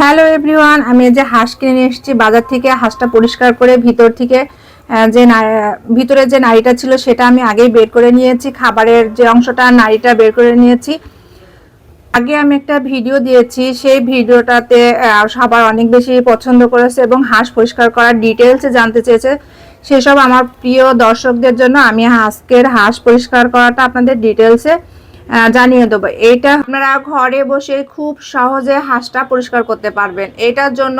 Hello everyone, আমি যে হাঁস কিনে নিয়ে এসেছি, বাজার থেকে হাঁসটা পরিষ্কার করে ভিতর থেকে যে ভিতরে যে নাড়িটা ছিল সেটা আমি আগেই বের করে নিয়েছি, খাবারের যে অংশটা, নাড়িটা বের করে নিয়েছি। আগে আমি একটা ভিডিও দিয়েছি, সেই ভিডিওটাতে সবার অনেক বেশি পছন্দ করেছে এবং হাঁস পরিষ্কার করার ডিটেলসে জানতে চেয়েছে। সেসব আমার প্রিয় দর্শকদের জন্য আমি আজকের হাঁস পরিষ্কার করাটা আপনাদের ডিটেলসে জানিয়ে দেবো। এটা আপনারা ঘরে বসে খুব সহজে হাঁসটা পরিষ্কার করতে পারবেন। এটার জন্য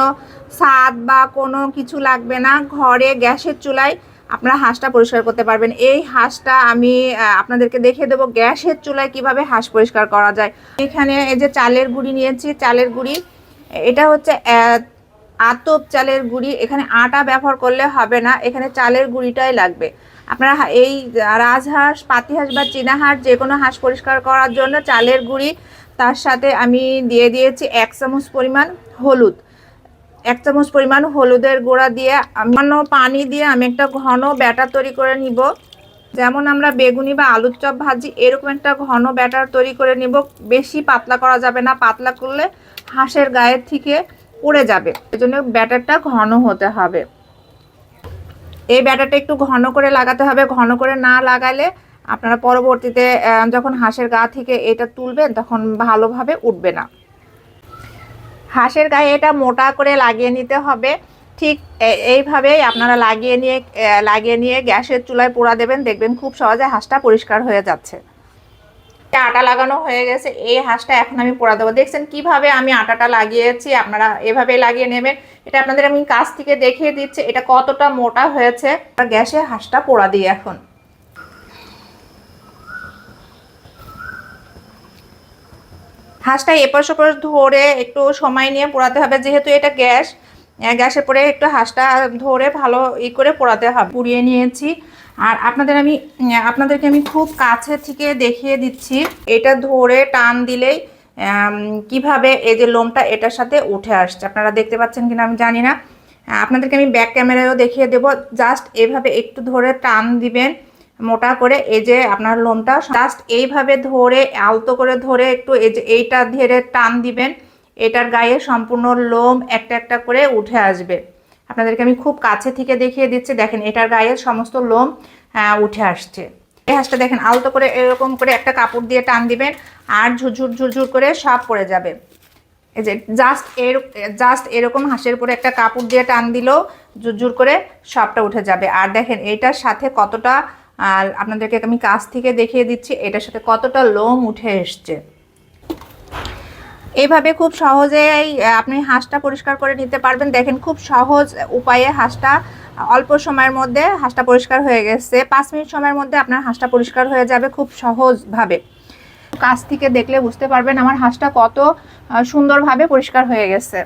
ছাদ বা কোনো কিছু লাগবে না। ঘরে গ্যাসের চুলায় আপনারা হাঁসটা পরিষ্কার করতে পারবেন। এই হাঁসটা আমি আপনাদেরকে দেখিয়ে দেবো গ্যাসের চুলায় কীভাবে হাঁস পরিষ্কার করা যায়। এখানে এই যে চালের গুঁড়ি নিয়েছি, চালের গুঁড়ি, এটা হচ্ছে আতপ চালের গুঁড়ি, এখানে আটা ব্যবহার করলে হবে না, এখানে চালের গুঁড়িটাই লাগবে। আপনারা এই রাজহাঁস, পাতিহাঁস বা চীনা হাঁস যে কোনো হাঁস পরিষ্কার করার জন্য চালের গুঁড়ি, তার সাথে আমি দিয়ে দিয়েছি এক চামচ পরিমাণ হলুদ। এক চামচ পরিমাণ হলুদের গুঁড়া দিয়ে সামান্য পানি দিয়ে আমি একটা ঘন ব্যাটার তৈরি করে নিব। যেমন আমরা বেগুনি বা আলুর চপ ভাজি, এরকম একটা ঘন ব্যাটার তৈরি করে নিব। বেশি পাতলা করা যাবে না, পাতলা করলে হাঁসের গায়ের থেকে পড়ে যাবে। এজন্য ব্যাটারটা ঘন হতে হবে। এই ব্যাটারটা একটু ঘন করে লাগাতে হবে। ঘন করে না লাগালে আপনারা পরবর্তীতে যখন হাঁসের গা থেকে এটা তুলবেন, তখন ভালোভাবে উঠবে না। হাঁসের গায়ে এটা মোটা করে লাগিয়ে নিতে হবে। ঠিক এইভাবেই আপনারা লাগিয়ে নিয়ে লাগিয়ে নিয়ে গ্যাসের চুলায় পোড়া দেবেন। দেখবেন খুব সহজে হাঁসটা পরিষ্কার হয়ে যাচ্ছে। এটা আটা লাগানো হয়ে গেছে। এই হাঁসটা এখন আমি পোড়া দেবো। দেখছেন কীভাবে আমি আটাটা লাগিয়েছি? আপনারা এভাবে লাগিয়ে নেবেন। এটা আপনাদের আমি কাছ থেকে দেখিয়ে দিচ্ছি, এটা কতটা মোটা হয়েছে। গ্যাসে হাঁসটা পোড়া দিই এখন। হাঁসটা এপাশ ওপাশ ধরে একটু সময় নিয়ে পোড়াতে হবে। যেহেতু এটা গ্যাস গ্যাসে পরে একটু হাঁসটা ধরে ভালো ই করে পোড়াতে হবে। পুড়িয়ে নিয়েছি। আর আপনাদের আমি আপনাদেরকে আমি খুব কাছে থেকে দেখিয়ে দিচ্ছি। এটা ধরে টান দিলেই কীভাবে এই যে লোমটা এটার সাথে উঠে আসছে। আপনারা দেখতে পাচ্ছেন কিনা আমি জানি না। আপনাদেরকে আমি ব্যাক ক্যামেরায়ও দেখিয়ে দেবো। জাস্ট এভাবে একটু ধরে টান দিবেন, মোটা করে এই যে আপনার লোমটা। জাস্ট এইভাবে ধরে, আলতো করে ধরে একটু এই যে এইটা ধরে টান দিবেন। এটার গায়ে সম্পূর্ণ লোম একটা একটা করে উঠে আসবে। আপনাদেরকে আমি খুব কাছে থেকে দেখিয়ে দিচ্ছি। দেখেন, এটার গায়ে সমস্ত লোম উঠে আসছে। এই হাঁসটা দেখেন, আলতো করে, এরকম করে একটা কাপড় দিয়ে টান দিবেন আর ঝুরঝুর ঝুরঝুর করে সব পড়ে যাবে। এই যে জাস্ট এর জাস্ট এরকম হাঁসের উপরে একটা কাপড় দিয়ে টান দিলেও জুরজুর করে সবটা উঠে যাবে। আর দেখেন, এটার সাথে কতটা আপনাদেরকে আমি কাছ থেকে দেখিয়ে দিচ্ছি, এটার সাথে কতটা লোম উঠে এসছে। এইভাবে খুব সহজেই আপনি হাঁসটা পরিষ্কার করে নিতে পারবেন। দেখেন খুব সহজ উপায়ে হাঁসটা অল্প সময়ের মধ্যে হাঁসটা পরিষ্কার হয়ে গেছে। পাঁচ মিনিট সময়ের মধ্যে আপনার হাঁসটা পরিষ্কার হয়ে যাবে খুব সহজভাবে। কাছ থেকে দেখলে বুঝতে পারবেন আমার হাঁসটা কত সুন্দরভাবে পরিষ্কার হয়ে গেছে।